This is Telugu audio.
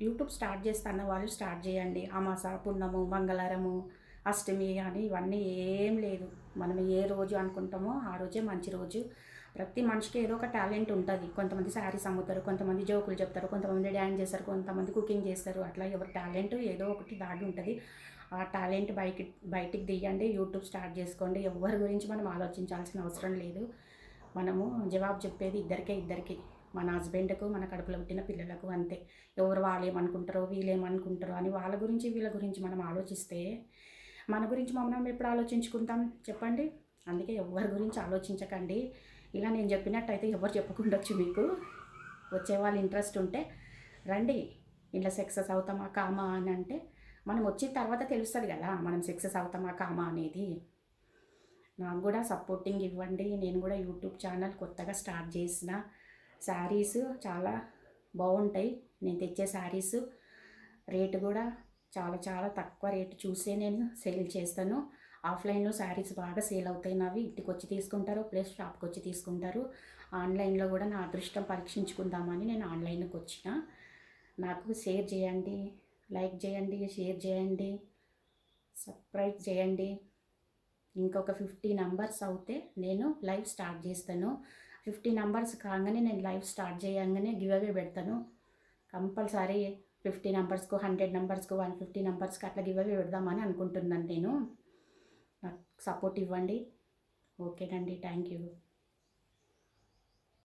యూట్యూబ్ స్టార్ట్ చేస్తున్న వాళ్ళు స్టార్ట్ చేయండి. అమాస పున్నము మంగళవారము అష్టమి అని ఇవన్నీ ఏం లేదు. మనం ఏ రోజు అనుకుంటామో ఆ రోజే మంచి రోజు. ప్రతి మనిషికి ఏదో ఒక టాలెంట్ ఉంటుంది. కొంతమంది శారీస్ అమ్ముతారు కొంతమంది జోకులు చెప్తారు కొంతమంది డ్యాన్స్ చేస్తారు కొంతమంది కుకింగ్ చేస్తారు. అట్లా ఎవరి టాలెంట్ ఏదో ఒకటి దాడి ఉంటుంది. ఆ టాలెంట్ బయట బయటికి తీయండి యూట్యూబ్ స్టార్ట్ చేసుకోండి. ఎవరి గురించి మనం ఆలోచించాల్సిన అవసరం లేదు. మనము జవాబు చెప్పేది ఇద్దరికే ఇద్దరికి. మన హస్బెండ్కు మన కడుపులో పుట్టిన పిల్లలకు అంతే. ఎవరు వాళ్ళు ఏమనుకుంటారో వీళ్ళు ఏమనుకుంటారో అని వాళ్ళ గురించి వీళ్ళ గురించి మనం ఆలోచిస్తే మన గురించి మనం ఎప్పుడు ఆలోచించుకుంటాం? చెప్పండి. అందుకే ఎవరి గురించి ఆలోచించకండి. ఇలా నేను చెప్పినట్టయితే ఎవరు చెప్పుకుండొచ్చు మీకు. వచ్చే వాళ్ళు ఇంట్రెస్ట్ ఉంటే రండి. ఇలా సక్సెస్ అవుతామా కామా అని అంటే మనం వచ్చిన తర్వాత తెలుస్తుంది కదా మనం సక్సెస్ అవుతామా కామా అనేది. నాకు కూడా సపోర్టింగ్ ఇవ్వండి. నేను కూడా యూట్యూబ్ ఛానల్ కొత్తగా స్టార్ట్ చేసిన శారీస్ చాలా బాగుంటాయి. నేను తెచ్చే శారీస్ రేటు కూడా చాలా చాలా తక్కువ రేటు చూసే నేను సేల్ చేస్తాను. ఆఫ్లైన్లో శారీస్ బాగా సేల్ అవుతాయి నావి. ఇంటికి వచ్చి తీసుకుంటారు ప్లస్ షాప్కి వచ్చి తీసుకుంటారు. ఆన్లైన్లో కూడా నా అదృష్టం పరీక్షించుకుందామని నేను ఆన్లైన్కి వచ్చిన నాకు షేర్ చేయండి లైక్ చేయండి షేర్ చేయండి సబ్స్క్రైబ్ చేయండి. ఇంకొక ఫిఫ్టీ నంబర్స్ అవుతే నేను లైవ్ స్టార్ట్ చేస్తాను. ఫిఫ్టీ నంబర్స్ కాగానే నేను లైవ్ స్టార్ట్ చేయగానే గివ్ అవే పెడతాను. కంపల్సరీ ఫిఫ్టీ నెంబర్స్కు హండ్రెడ్ నంబర్స్కు వన్ ఫిఫ్టీ నెంబర్స్కి అట్లా గివ్ అవే పెడదామని అనుకుంటున్నాను నేను. నాకు సపోర్ట్ ఇవ్వండి. ఓకేనండి థ్యాంక్ యూ